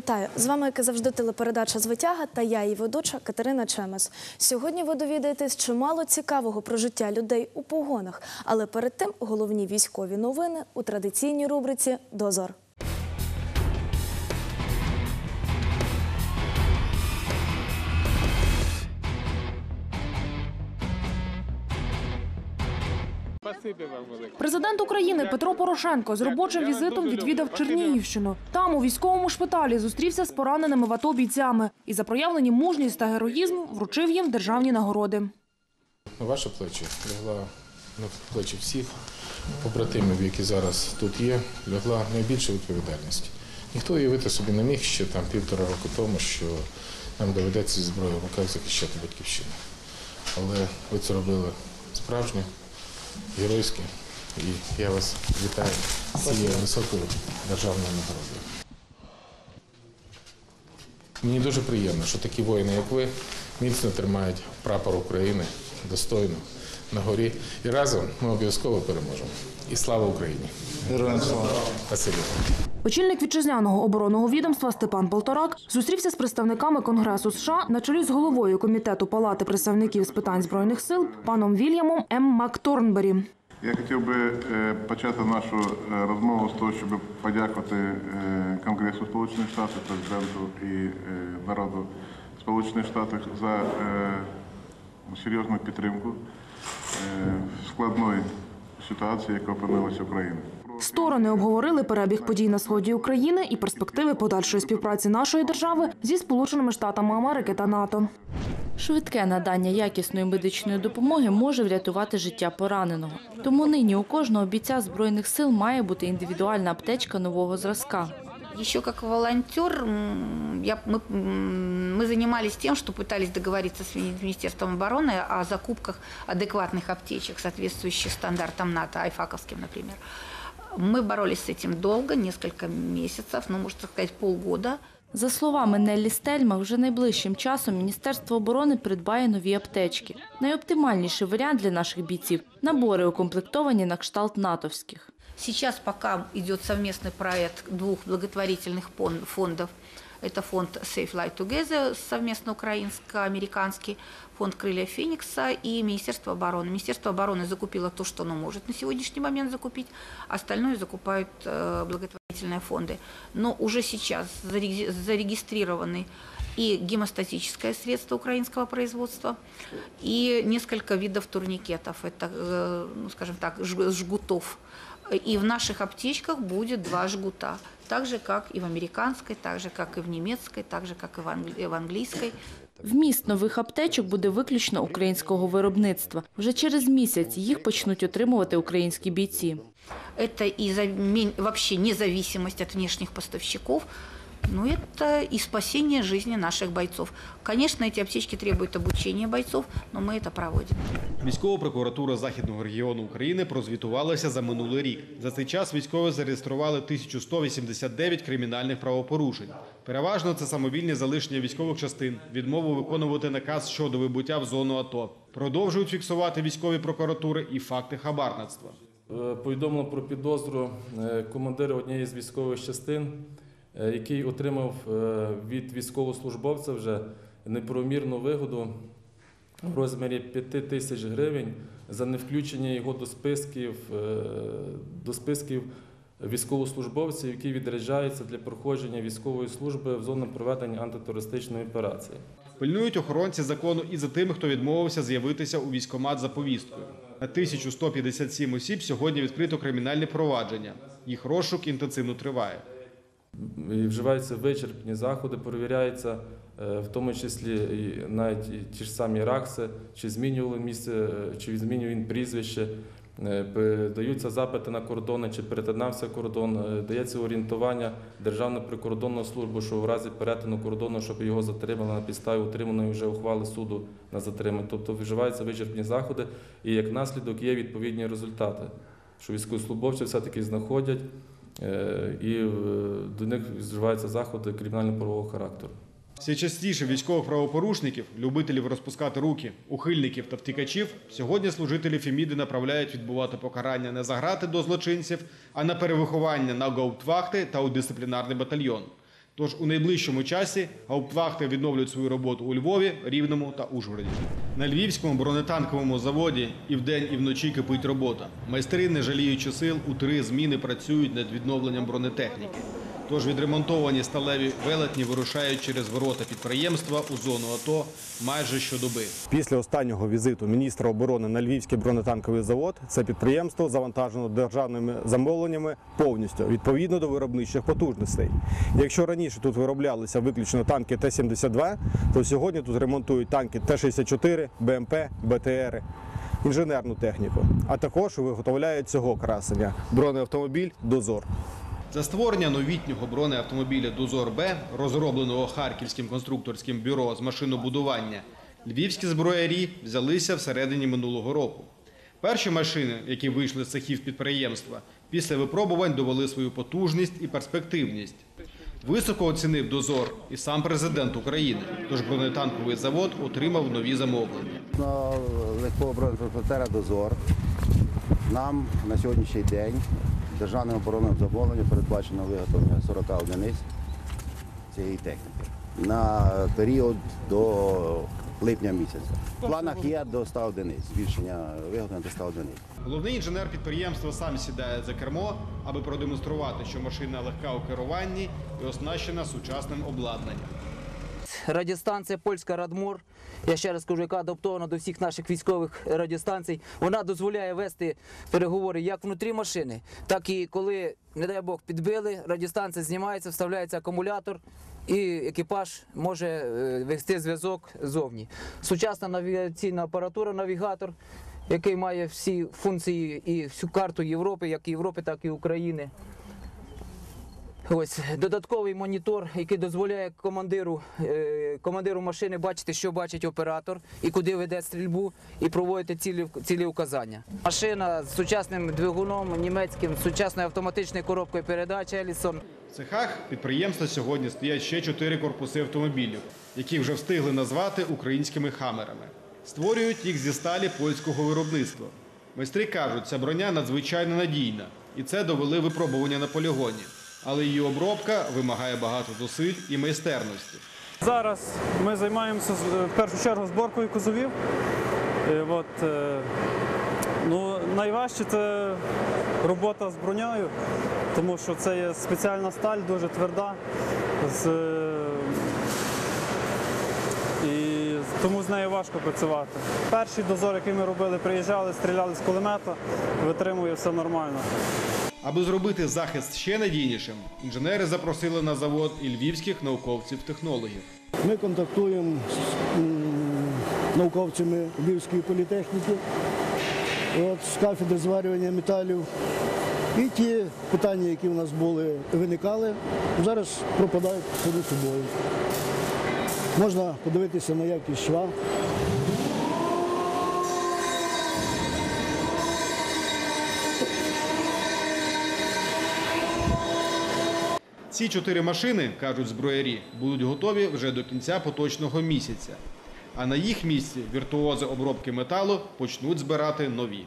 Вітаю! З вами, як і завжди, телепередача Звитяга та я, її ведуча Катерина Чемес. Сьогодні ви довідаєтесь чимало цікавого про життя людей у погонах. Але перед тим головні військові новини у традиційній рубриці Дозор. Президент України Петро Порошенко з робочим візитом відвідав Чернігівщину. Там у військовому шпиталі зустрівся з пораненими в АТО бійцями і за проявлені мужність та героїзм вручив їм державні нагороди. На ваші плечі лягла на плечі всіх побратимів, які зараз тут є, лягла найбільша відповідальність. Ніхто уявити собі не міг ще там півтора року тому, що нам доведеться зі зброєю в руках захищати батьківщину. Але ви це робили справжньо, геройськи, і я вас вітаю з цією високою державною нагородою. Мені дуже приємно, що такі воїни, як ви, міцно тримають прапор України достойно на горі. І разом ми обов'язково переможемо. І слава Україні! Героям слава! Очільник вітчизняного оборонного відомства Степан Полторак зустрівся з представниками Конгресу США на чолі з головою комітету Палати представників з питань збройних сил паном Вільямом М. Макторнбері. Я хотів би е, почати нашу е, розмову з того, щоб подякувати е, Конгресу Сполучених Штатів, президенту і народу Сполучених Штатів за серйозну підтримку е, складної ситуації, яка опинилася Україна. Сторони обговорили перебіг подій на сході України і перспективи подальшої співпраці нашої держави зі Сполученими Штатами Америки та НАТО. Швидке надання якісної медичної допомоги може врятувати життя пораненого. Тому нині у кожного бійця збройних сил має бути індивідуальна аптечка нового зразка. Еще как волонтер м, я, мы, м, мы занимались тем, что пытались договориться с Мини- Министерством обороны о закупках адекватных аптечек, соответствующих стандартам НАТО, айфаковским, например. Мы боролись с этим долго, несколько месяцев, ну, можно сказать, полгода. За словами Неллі Стельма, вже найближчим часом Міністерство оборони придбає нові аптечки. Найоптимальніший варіант для наших бійців набори укомплектовані на кшталт натовських. Сейчас пока идет совместный проект двух благотворительных пон- фондов. Это фонд Safe Light Together, совместно украинско-американский, фонд Крылья Феникса и Министерство обороны. Министерство обороны закупило то, что оно может на сегодняшний момент закупить, остальное закупают э, благотворительные фонды. Но уже сейчас зареги- зарегистрированы и гемостатическое средство украинского производства, и несколько видов турникетов, это, э, ну, скажем так, жг- жгутов. И в наших аптечках будет два жгута, так же, как и в американской, так же, как и в немецкой, так же, как и в, англи- в английской. Вміст нових аптечок буде виключно українського виробництва. Вже через місяць їх почнуть отримувати українські бійці. Це і вообще независимость от внешніх поставщиков, ну, это и спасение жизни наших бойцов. Конечно, эти аптечки требуют обучения бойцов, но мы это проводим. Військова прокуратура Західного регіону України прозвітувалася за минулий рік. За цей час військові зареєстрували 1189 кримінальних правопорушень. Переважно це самовільне залишення військових частин, відмову виконувати наказ щодо вибуття в зону АТО. Продовжують фіксувати військові прокуратури і факти хабарництва. Е, Повідомлено про підозру е, командира однієї з військових частин, е, який отримав е, від військовослужбовця вже неправомірну вигоду в розмірі 5 тисяч гривень за невключення його до списків, е, до списків військовослужбовців, які відряджаються для проходження військової служби в зону проведення антитерористичної операції. Пильнують охоронці закону і за тими, хто відмовився з'явитися у військкомат за повісткою. На 1157 осіб сьогодні відкрито кримінальне провадження. Їх розшук інтенсивно триває. Вживаються вичерпні заходи, перевіряється е, в тому числі навіть ті ж самі ракси, чи змінювали місце, е, чи змінював він прізвище, е, даються запити на кордони, чи перетинався кордон, дається орієнтування Державної прикордонної служби, що в разі перетину кордону, щоб його затримали на підставі утриманої вже ухвали суду на затримання. Тобто вживаються вичерпні заходи, і як наслідок є відповідні результати, що військовослужбовці все-таки знаходять. Е, і е, до них вживаються заходи кримінально-правового характеру. Все частіше військових правопорушників, любителів розпускати руки, ухильників та втікачів сьогодні служителі Феміди направляють відбувати покарання не за грати до злочинців, а на перевиховання на гауптвахти та у дисциплінарний батальйон. Тож у найближчому часі гауптвахти відновлюють свою роботу у Львові, Рівному та Ужгороді. На львівському бронетанковому заводі і вдень, і вночі кипить робота. Майстри, не жаліючи сил, у три зміни працюють над відновленням бронетехніки. Тож відремонтовані сталеві велетні вирушають через ворота підприємства у зону АТО майже щодоби. Після останнього візиту міністра оборони на Львівський бронетанковий завод це підприємство завантажено державними замовленнями повністю відповідно до виробничих потужностей. Якщо раніше тут вироблялися виключно танки Т-72, то сьогодні тут ремонтують танки Т-64, БМП, БТРи. Інженерну техніку, а також виготовляють цього красення бронеавтомобіль Дозор. За створення новітнього бронеавтомобіля Дозор Б, розробленого Харківським конструкторським бюро з машинобудування, львівські зброярі взялися всередині минулого року. Перші машини, які вийшли з цехів підприємства, після випробувань довели свою потужність і перспективність. Високо оцінив дозор і сам президент України, тож бронетанковий завод отримав нові замовлення. Легкого бронетранспортера «Дозор» нам на сьогоднішній день державним оборонним замовленням передбачено виготовлення 40 одиниць цієї техніки на період до липня місяця. В планах є до 100 одиниць, збільшення виготовлення до 100 одиниць. Головний інженер підприємства сам сідає за кермо, аби продемонструвати, що машина легка у керуванні і оснащена сучасним обладнанням. Радіостанція польська Радмор. Я ще раз кажу, яка адаптована до всіх наших військових радіостанцій. Вона дозволяє вести переговори як внутрі машини, так і коли, не дай Бог, підбили, радіостанція знімається, вставляється акумулятор. І екіпаж може е, вести зв'язок зовні. Сучасна навігаційна апаратура, навігатор, який має всі функції і всю карту Європи, як Європи, так і України. Ось додатковий монітор, який дозволяє командиру, е, командиру машини бачити, що бачить оператор і куди веде стрільбу, і проводити цілі, цілі указання. Машина з сучасним двигуном німецьким, з сучасною автоматичною коробкою передач Елісон. В цехах підприємства сьогодні стоять ще чотири корпуси автомобілів, які вже встигли назвати українськими хамерами. Створюють їх зі сталі польського виробництва. Майстри кажуть, ця броня надзвичайно надійна, і це довели випробування на полігоні. Але її обробка вимагає багато зусиль і майстерності. Зараз ми займаємося в першу чергу зборкою кузовів. Е, От, е, ну, найважче це робота з бронею, тому що це є спеціальна сталь, дуже тверда. З, е, і тому з нею важко працювати. Перший дозор, який ми робили, приїжджали, стріляли з кулемета, витримує все нормально. Аби зробити захист ще надійнішим, інженери запросили на завод і львівських науковців-технологів. Ми контактуємо з науковцями Львівської політехніки, от, з кафедри зварювання металів. І ті питання, які у нас були, виникали, зараз пропадають самі собою. Можна подивитися на якість шва. Ці чотири машини, кажуть зброярі, будуть готові вже до кінця поточного місяця. А на їх місці віртуози обробки металу почнуть збирати нові.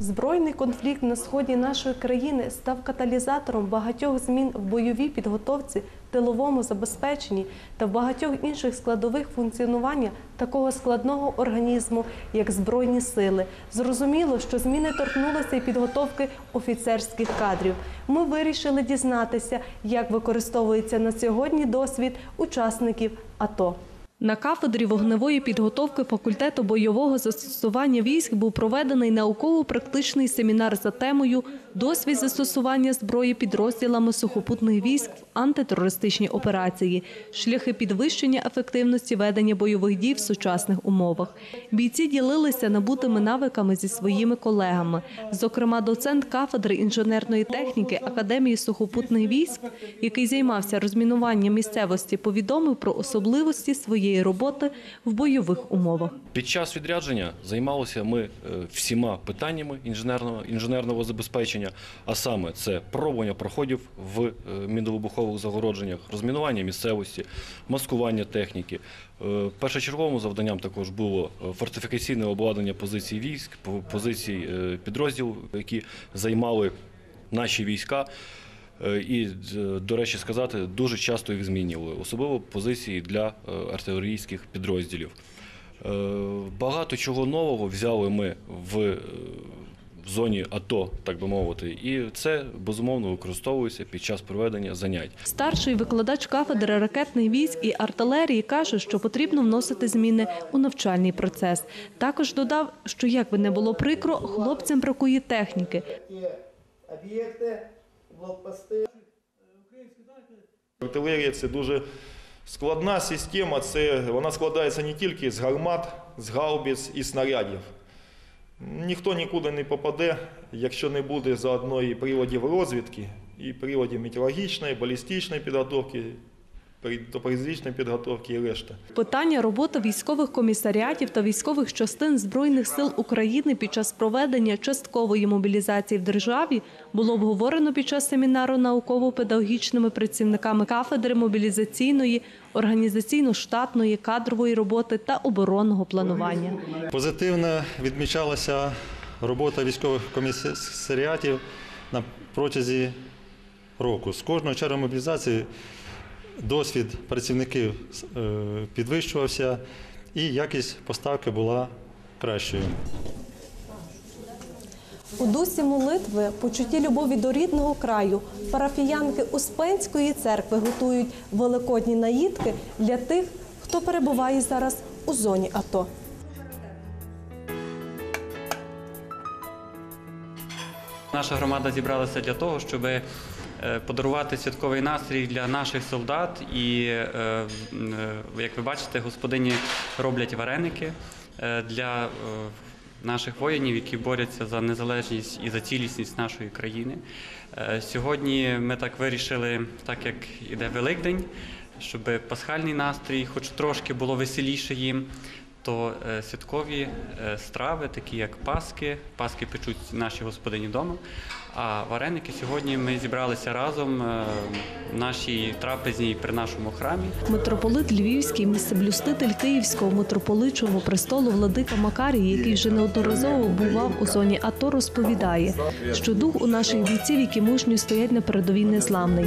Збройний конфлікт на сході нашої країни став каталізатором багатьох змін в бойовій підготовці, тиловому забезпеченні та в багатьох інших складових функціонування такого складного організму, як збройні сили. Зрозуміло, що зміни торкнулися і підготовки офіцерських кадрів. Ми вирішили дізнатися, як використовується на сьогодні досвід учасників АТО. На кафедрі вогневої підготовки факультету бойового застосування військ був проведений науково-практичний семінар за темою Досвід застосування зброї підрозділами сухопутних військ в антитерористичній операції, шляхи підвищення ефективності ведення бойових дій в сучасних умовах. Бійці ділилися набутими навиками зі своїми колегами. Зокрема, доцент кафедри інженерної техніки Академії сухопутних військ, який займався розмінуванням місцевості, повідомив про особливості своєї роботи в бойових умовах. Під час відрядження займалися ми е, всіма питаннями інженерного, інженерного забезпечення, а саме це пробування проходів в е, міновибухових загородженнях, розмінування місцевості, маскування техніки. Е, Першочерговим завданням також було фортифікаційне обладнання позицій військ, позицій підрозділів, які займали наші війська. Е, І, е, до речі, сказати, дуже часто їх змінювали, особливо позиції для е, артилерійських підрозділів. Багато чого нового взяли ми в, в зоні АТО, так би мовити, і це безумовно використовується під час проведення занять. Старший викладач кафедри ракетних військ і артилерії каже, що потрібно вносити зміни у навчальний процес. Також додав, що як би не було прикро, хлопцям бракує техніки. об'єкти, блокпости. Артилерія це дуже складна система. Це, вона складається не тільки з гармат, з гаубиць і снарядів. Ніхто нікуди не попаде, якщо не буде заодно і приладів розвідки, і приладів метеорологічної, балістичної підготовки, топоризичної підготовки і решта. Питання роботи військових комісаріатів та військових частин Збройних сил України під час проведення часткової мобілізації в державі було обговорено під час семінару науково-педагогічними працівниками кафедри мобілізаційної, організаційно-штатної, кадрової роботи та оборонного планування. Позитивно відмічалася робота військових комісаріатів на протязі року. З кожного черги мобілізації досвід працівників е, підвищувався і якість поставки була кращою. У дусі молитви, почутті любові до рідного краю, парафіянки Успенської церкви готують великодні наїдки для тих, хто перебуває зараз у зоні АТО. Наша громада зібралася для того, щоб подарувати святковий настрій для наших солдат. І, е, е, як ви бачите, господині роблять вареники е, для е, наших воїнів, які борються за незалежність і за цілісність нашої країни. Е, Сьогодні ми так вирішили, так як іде Великдень, щоб пасхальний настрій, хоч трошки було веселіше їм то е, святкові е, страви, такі як паски, паски печуть наші господині вдома. А вареники сьогодні ми зібралися разом е, в нашій трапезній при нашому храмі. Митрополит Львівський, місцеблюститель Київського митрополичого престолу Владика Макарій, який вже неодноразово бував у зоні АТО, розповідає, що дух у наших бійців, які мужньо стоять на передовій, незламний,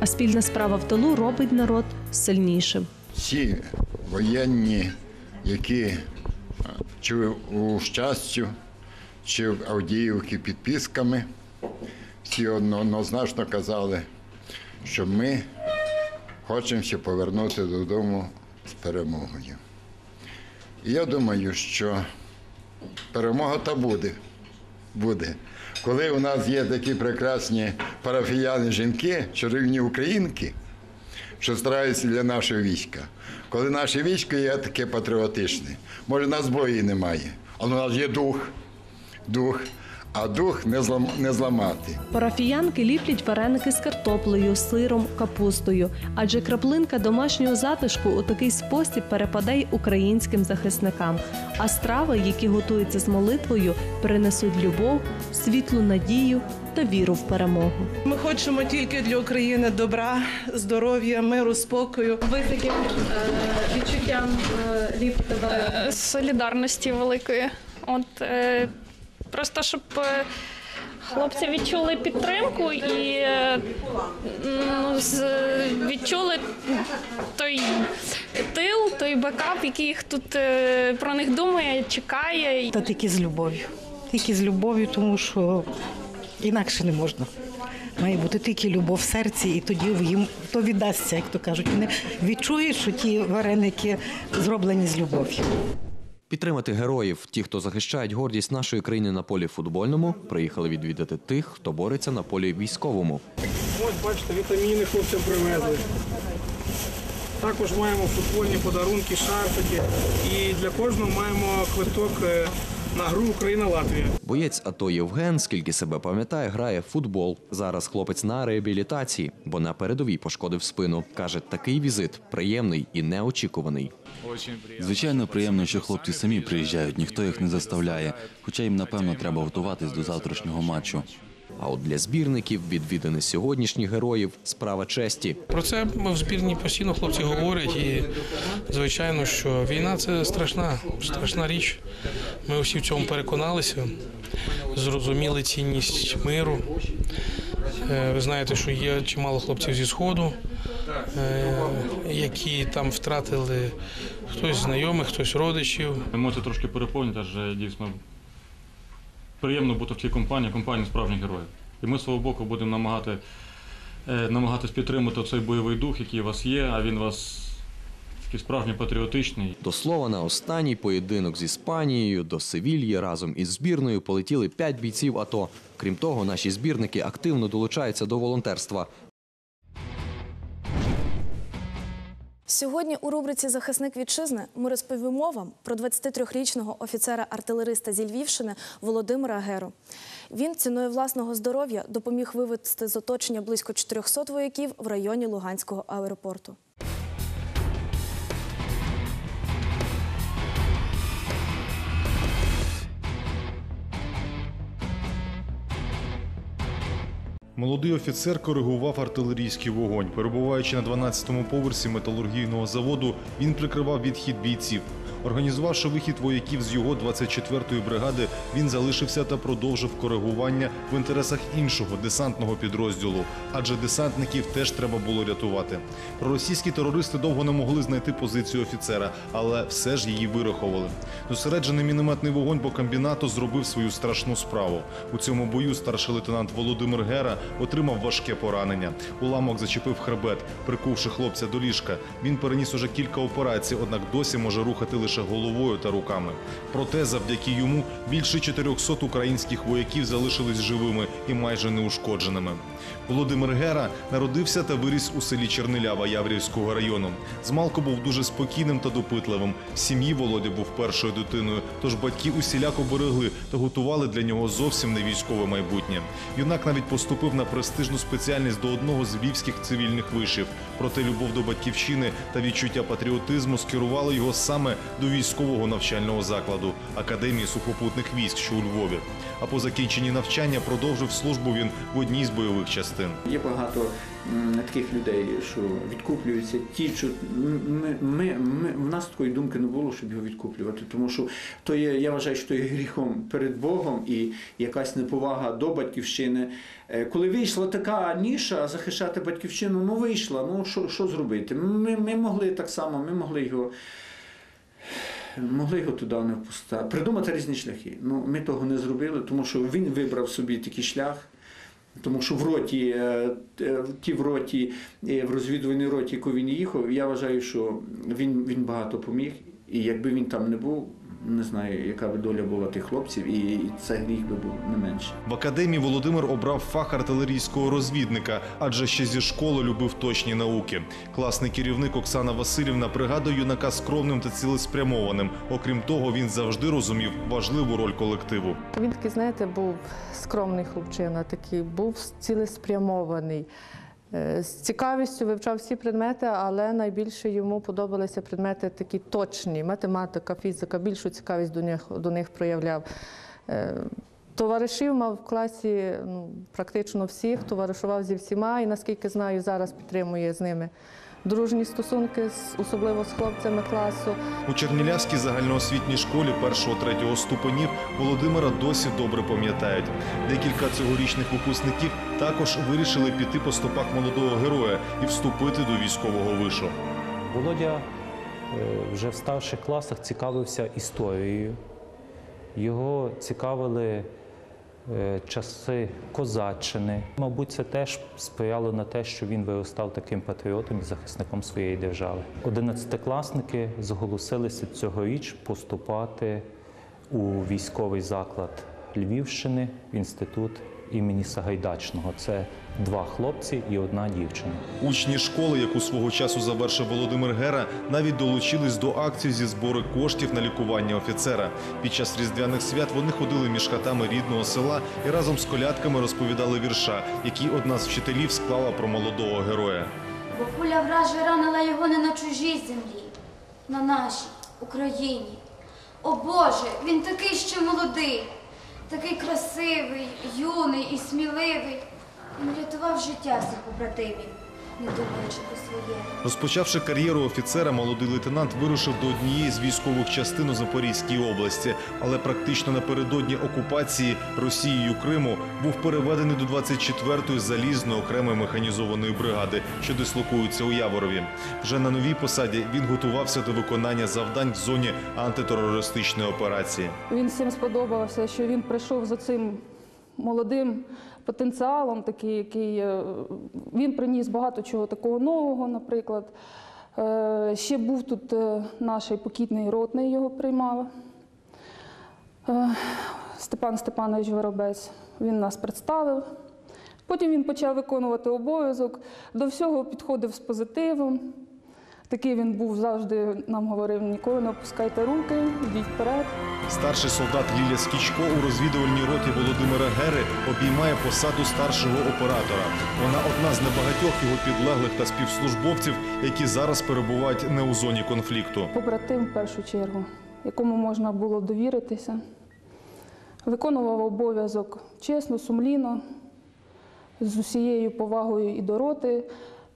а спільна справа в тилу робить народ сильнішим. Всі воєнні, які е, чи у щастю, чи в Авдіївці під Пісками, всі однозначно казали, що ми хочемося повернути додому з перемогою. І я думаю, що перемога та буде. буде. Коли у нас є такі прекрасні парафіяни жінки, чарівні українки, що стараються для нашого війська. Коли наше військо є таке патріотичне, може нас зброї немає, але у нас є дух, дух, а дух не, злам, не зламати. Парафіянки ліплять вареники з картоплею, сиром, капустою, адже краплинка домашнього затишку у такий спосіб перепаде й українським захисникам. А страви, які готуються з молитвою, принесуть любов, світлу надію та віру в перемогу. Ми хочемо тільки для України добра, здоров'я, миру, спокою. Ви з яким е, відчуттям е, ліпите вареники? солідарності великої. От е, просто щоб е, хлопці відчули підтримку і ну, відчули той тил, той бекап, який їх тут е, про них думає, чекає. Та тільки з любов'ю. Тільки з любов'ю, тому що інакше не можна. Має бути тільки любов в серці, і тоді їм то віддасться, як то кажуть. Вони відчують, що ті вареники зроблені з любов'ю. Підтримати героїв, ті, хто захищають гордість нашої країни на полі футбольному, приїхали відвідати тих, хто бореться на полі військовому. Ось бачите, вітаміни хлопцям привезли. Також маємо футбольні подарунки, шарфики. І для кожного маємо квиток е, на гру Україна-Латвія. Боєць АТО Євген, скільки себе пам'ятає, грає в футбол. Зараз хлопець на реабілітації, бо на передовій пошкодив спину. Каже, такий візит приємний і неочікуваний. Звичайно, приємно, що хлопці самі приїжджають, ніхто їх не заставляє. Хоча їм, напевно, треба готуватись до завтрашнього матчу. А от для збірників відвідини сьогоднішніх героїв справа честі. Про це в збірні постійно хлопці говорять, і звичайно, що війна це страшна, страшна річ. Ми всі в цьому переконалися, зрозуміли цінність миру. Е, Ви знаєте, що є чимало хлопців зі Сходу, е, які там втратили хтось знайомих, хтось родичів. Емоції трошки переповнюють, адже дійсно приємно бути в цій компанії, компанії справжніх героїв. І ми з свого боку будемо намагати, е, намагатись підтримати цей бойовий дух, який у вас є, а він у вас такий справжній патріотичний. До слова, на останній поєдинок з Іспанією до Севільї разом із збірною полетіли п'ять бійців АТО. Крім того, наші збірники активно долучаються до волонтерства. Сьогодні у рубриці Захисник вітчизни ми розповімо вам про 23-річного офіцера-артилериста зі Львівщини Володимира Геру. Він ціною власного здоров'я допоміг вивести з оточення близько 400 вояків в районі Луганського аеропорту. Молодий офіцер коригував артилерійський вогонь. Перебуваючи на 12-му поверсі металургійного заводу, він прикривав відхід бійців. Організувавши вихід вояків з його 24-ї бригади, він залишився та продовжив коригування в інтересах іншого десантного підрозділу, адже десантників теж треба було рятувати. Проросійські терористи довго не могли знайти позицію офіцера, але все ж її вирахували. Зосереджений мінометний вогонь по комбінату зробив свою страшну справу. У цьому бою старший лейтенант Володимир Гера отримав важке поранення. Уламок зачепив хребет, прикувши хлопця до ліжка. Він переніс уже кілька операцій, однак досі може рухати лише головою та руками. Проте, завдяки йому, більше 400 українських вояків залишились живими і майже неушкодженими. Володимир Гера народився та виріс у селі Чернилява Яврівського району. Змалку був дуже спокійним та допитливим. В сім'ї Володя був першою дитиною, тож батьки усіляко берегли та готували для нього зовсім не військове майбутнє. Юнак навіть поступив на престижну спеціальність до одного з львівських цивільних вишів. Проте любов до батьківщини та відчуття патріотизму скерували його саме до військового навчального закладу Академії сухопутних військ, що у Львові. А по закінченні навчання продовжив службу він в одній з бойових частин. Є багато таких людей, що відкуплюються. Ті, що ми, ми, ми, в нас такої думки не було, щоб його відкуплювати. Тому що то є, я вважаю, що то є гріхом перед Богом і якась неповага до батьківщини. Е, Коли вийшла така ніша захищати батьківщину, ну вийшла. Ну що, що зробити? Ми, ми могли так само, ми могли його. Могли його туди не впустити. Придумати різні шляхи. Ну, ми того не зробили, тому що він вибрав собі такий шлях. Тому що в роті, е, е, ті в роті, е, в розвідувальній роті, яку він їхав, я вважаю, що він, він багато поміг. І якби він там не був, не знаю, яка би доля була тих хлопців, і це гріх би був не менше. В академії Володимир обрав фах артилерійського розвідника, адже ще зі школи любив точні науки. Класний керівник Оксана Васильівна пригадує юнака скромним та цілеспрямованим. Окрім того, він завжди розумів важливу роль колективу. Він такий, знаєте, був скромний хлопчина, такий, був цілеспрямований. Е, З цікавістю вивчав всі предмети, але найбільше йому подобалися предмети такі точні: математика, фізика, більшу цікавість до них, до них проявляв. Е, Товаришів мав в класі ну, практично всіх, товаришував зі всіма і, наскільки знаю, зараз підтримує з ними дружні стосунки, з- особливо з хлопцями класу. У Чернілявській загальноосвітній школі першого-третього ступенів Володимира досі добре пам'ятають. Декілька цьогорічних випускників також вирішили піти по стопах молодого героя і вступити до військового вишу. Володя е, вже в старших класах цікавився історією. Його цікавили часи козаччини. Мабуть, це теж сприяло на те, що він виростав таким патріотом і захисником своєї держави. Одинадцятикласники зголосилися цьогоріч поступати у військовий заклад Львівщини в інститут імені Сагайдачного. Це два хлопці і одна дівчина. Учні школи, яку свого часу завершив Володимир Гера, навіть долучились до акції зі збору коштів на лікування офіцера. Під час різдвяних свят вони ходили між хатами рідного села і разом з колядками розповідали вірша, які одна з вчителів склала про молодого героя. Бо куля вража ранила його не на чужій землі, на нашій Україні. О Боже, він такий ще молодий, такий красивий, юний і сміливий. Він рятував життя всіх побратимів. не думаючи про своє. Розпочавши кар'єру офіцера, молодий лейтенант вирушив до однієї з військових частин у Запорізькій області, але практично напередодні окупації Росією Криму був переведений до 24-ї залізної окремої механізованої бригади, що дислокується у Яворові. Вже на новій посаді він готувався до виконання завдань в зоні антитерористичної операції. Він всім сподобався, що він прийшов за цим молодим потенціалом, такий, який е, він приніс багато чого такого нового, наприклад. Е, Ще був тут е, наш покітний ротний, його приймав. Степан Степанович Воробець. Він нас представив. Потім він почав виконувати обов'язок, до всього підходив з позитивом. Такий він був завжди, нам говорив, ніколи не опускайте руки, йдіть вперед. Старший солдат Лілія Скічко у розвідувальній роті Володимира Гери обіймає посаду старшого оператора. Вона одна з небагатьох його підлеглих та співслужбовців, які зараз перебувають не у зоні конфлікту. Побратим в першу чергу, якому можна було довіритися. Виконував обов'язок чесно, сумлінно, з усією повагою і до роти,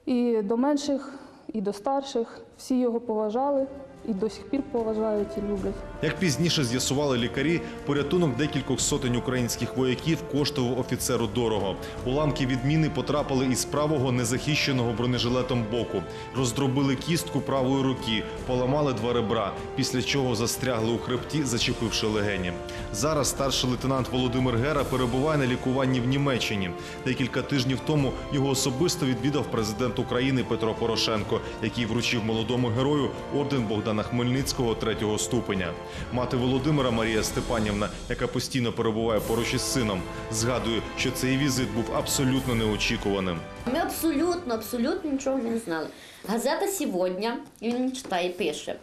і до менших, і до старших. Всі його поважали і до сих пір поважають і люблять. Як пізніше з'ясували лікарі, порятунок декількох сотень українських вояків коштував офіцеру дорого. Уламки відміни потрапили із правого незахищеного бронежилетом боку, роздробили кістку правої руки, поламали два ребра, після чого застрягли у хребті, зачепивши легені. Зараз старший лейтенант Володимир Гера перебуває на лікуванні в Німеччині. Декілька тижнів тому його особисто відвідав президент України Петро Порошенко, який вручив молодому герою орден Богдана Хмельницького третього ступеня. Мати Володимира Марія Степанівна, яка постійно перебуває поруч із сином, згадує, що цей візит був абсолютно неочікуваним. Ми абсолютно, абсолютно нічого не знали. Газета «Сьогодні», він читає, пише.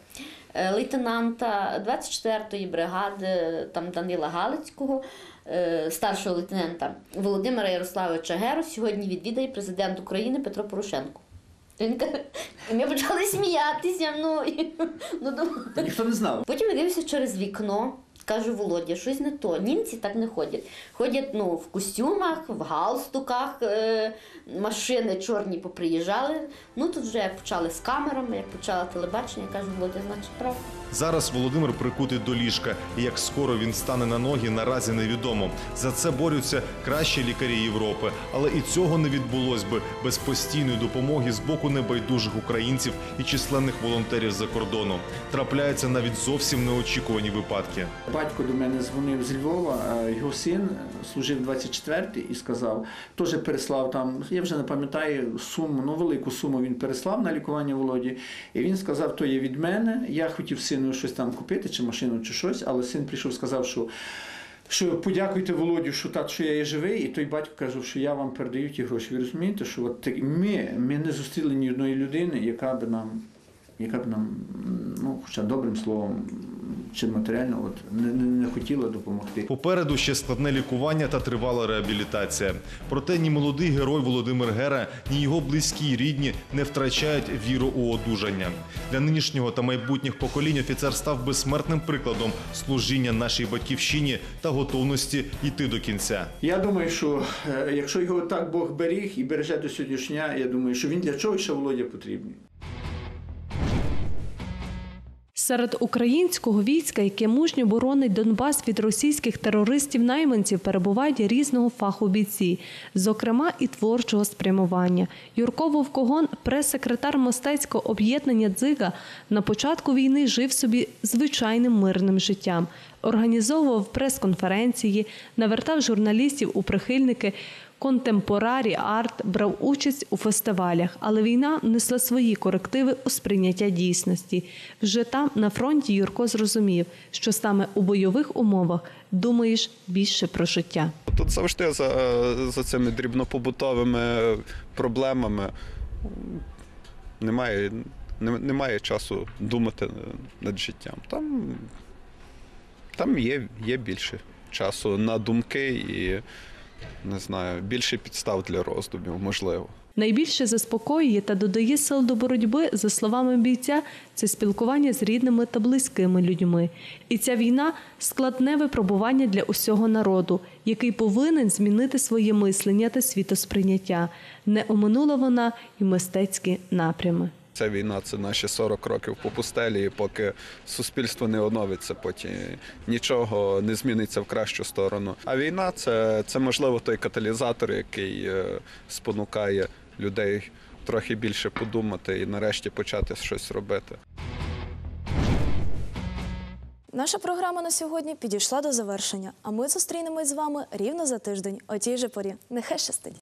е, Лейтенанта 24-ї бригади там Данила Галицького, е, старшого лейтенанта Володимира Ярославовича Геру сьогодні відвідає президент України Петро Порошенко. Він каже, ми почали сміятися. Ну, ну, думаю. Ніхто не знав. Потім я дивився через вікно. Кажу, Володя, щось не то. Німці так не ходять. Ходять ну, в костюмах, в галстуках, е, машини чорні поприїжджали. Ну тут вже як почали з камерами, як почали телебачення, я кажу, Володя, значить правда. Зараз Володимир прикутий до ліжка, і як скоро він стане на ноги, наразі невідомо. За це борються кращі лікарі Європи, але і цього не відбулось би без постійної допомоги з боку небайдужих українців і численних волонтерів за кордону. Трапляються навіть зовсім неочікувані випадки. Батько до мене дзвонив з Львова, його син служив 24-й і сказав, теж переслав там, я вже не пам'ятаю суму, ну велику суму він переслав на лікування Володі. І він сказав, то є від мене. Я хотів сину щось там купити, чи машину, чи щось, але син прийшов, сказав, що. Що подякуйте Володю, що так, що я є живий, і той батько каже, що я вам передаю ті гроші. Ви розумієте, що от ми, ми не зустріли ні одної людини, яка б нам, яка б нам, ну, хоча добрим словом, чи матеріально, от не, не, не хотіла допомогти. Попереду ще складне лікування та тривала реабілітація. Проте ні молодий герой Володимир Гера, ні його близькі й рідні не втрачають віру у одужання. Для нинішнього та майбутніх поколінь офіцер став безсмертним прикладом служіння нашій батьківщині та готовності йти до кінця. Я думаю, що е, якщо його так Бог беріг і береже до сьогоднішнього я думаю, що він для чого ще Володя потрібний. Серед українського війська, яке мужньо боронить Донбас від російських терористів-найманців, перебувають різного фаху бійці, зокрема і творчого спрямування. Юрко Вовкогон, прес-секретар мистецького об'єднання «Дзига», на початку війни жив собі звичайним мирним життям. Організовував прес-конференції, навертав журналістів у прихильники контемпорарі арт брав участь у фестивалях, але війна несла свої корективи у сприйняття дійсності. Вже там, на фронті, Юрко зрозумів, що саме у бойових умовах думаєш більше про життя. Тут завжди за, за цими дрібнопобутовими проблемами немає, не- немає часу думати над життям. Там, там є, є більше часу на думки і не знаю, більше підстав для роздумів, можливо. Найбільше заспокоює та додає сил до боротьби, за словами бійця, це спілкування з рідними та близькими людьми. І ця війна складне випробування для усього народу, який повинен змінити своє мислення та світосприйняття. Не оминула вона і мистецькі напрями. Ця війна це наші 40 років по пустелі, і поки суспільство не оновиться, потім нічого не зміниться в кращу сторону. А війна це, це можливо той каталізатор, який е, спонукає людей трохи більше подумати і нарешті почати щось робити. Наша програма на сьогодні підійшла до завершення, а ми зустрінемось з вами рівно за тиждень о тій же порі. Нехай щастить!